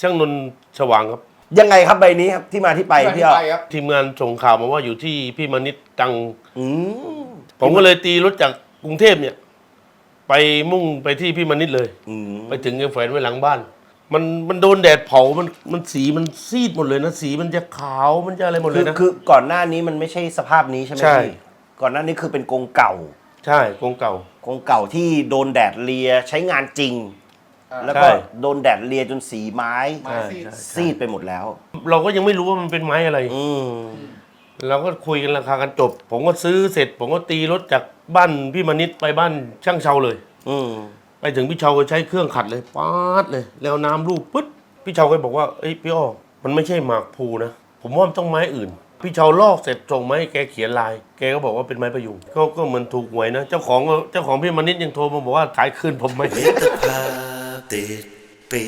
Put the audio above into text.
ช่างนนท์สว่างครับ ยังไงครับใบนี้ครับที่มาที่ไปพี่ที่อ้อไปครับทีมงานส่งข่าวมาว่าอยู่ที่พี่มนิดตังอืมผมก็เลยตีรถจากกรุงเทพเนี่ย ไปมุ่งไปที่พี่มนิดเลย อืมไปถึงยังแฝนไว้หลังบ้าน มันมันโดนแดดเผามันมันสีมันซีดหมดเลยนะสีมันจะขาวมันจะอะไรหมดเลคืยอนะ คือก่อนหน้านี้มันไม่ใช่สภาพนี้ใช่ไหมใช่ พี่ก่อนหน้านี้คือเป็นกรงเก่า ใช่กรงเก่า กรงเก่าที่โดนแดดเลียใช้งานจริงอ่า แล้วก็ใช่ โดนแดดเลียจนสีไม้ไม้ซีดใช่ซีดไปหมดแล้ว เราก็ยังไม่รู้ว่ามันเป็นไม้อะไร อืม เราก็คุยกันราคากันจบ ผมก็ซื้อเสร็จ ผมก็ตีรถจากบ้านพี่มนิดไปบ้านช่างเชาเลย อืม ไปถึงพี่เชาก็ใช้เครื่องขัดเลยป๊าดเลย แล้วน้ำรูปปึ๊ดพี่เชาก็บอกว่าเอ้ยพี่อ้อมันไม่ใช่หมากพลูนะ ผมว่ามันต้องไม้อื่น พี่เชาลอกเสร็จส่งมาให้แกเขียนลาย แกก็บอกว่าเป็นไม้ประยุงก็ก็เหมือนถูกหวยนะ เจ้าของก็เจ้าของพี่มนิดยังโทรมาบอกว่าขายคืนผมไหม พาติดปี